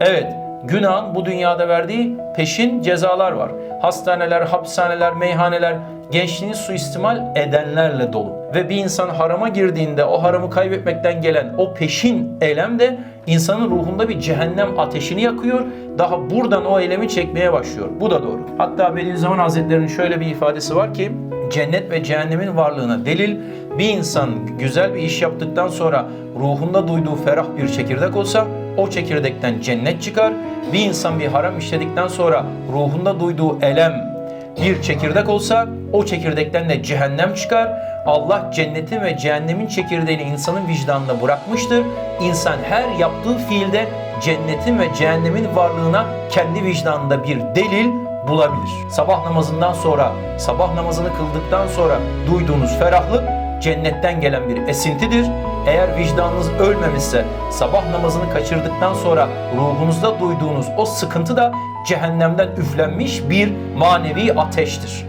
Evet, günahın bu dünyada verdiği peşin cezalar var. Hastaneler, hapishaneler, meyhaneler gençliğini suistimal edenlerle dolu. Ve bir insan harama girdiğinde o haramı kaybetmekten gelen o peşin eylem de insanın ruhunda bir cehennem ateşini yakıyor. Daha buradan o eylemi çekmeye başlıyor. Bu da doğru. Hatta Bediüzzaman Hazretleri'nin şöyle bir ifadesi var ki cennet ve cehennemin varlığına delil bir insan güzel bir iş yaptıktan sonra ruhunda duyduğu ferah bir çekirdek olsa o çekirdekten cennet çıkar. Bir insan bir haram işledikten sonra ruhunda duyduğu elem bir çekirdek olsa o çekirdekten de cehennem çıkar. Allah cennetin ve cehennemin çekirdeğini insanın vicdanına bırakmıştır. İnsan her yaptığı fiilde cennetin ve cehennemin varlığına kendi vicdanında bir delil bulabilir. Sabah namazından sonra, sabah namazını kıldıktan sonra duyduğunuz ferahlık cennetten gelen bir esintidir. Eğer vicdanınız ölmemişse sabah namazını kaçırdıktan sonra ruhunuzda duyduğunuz o sıkıntı da cehennemden üflenmiş bir manevi ateştir.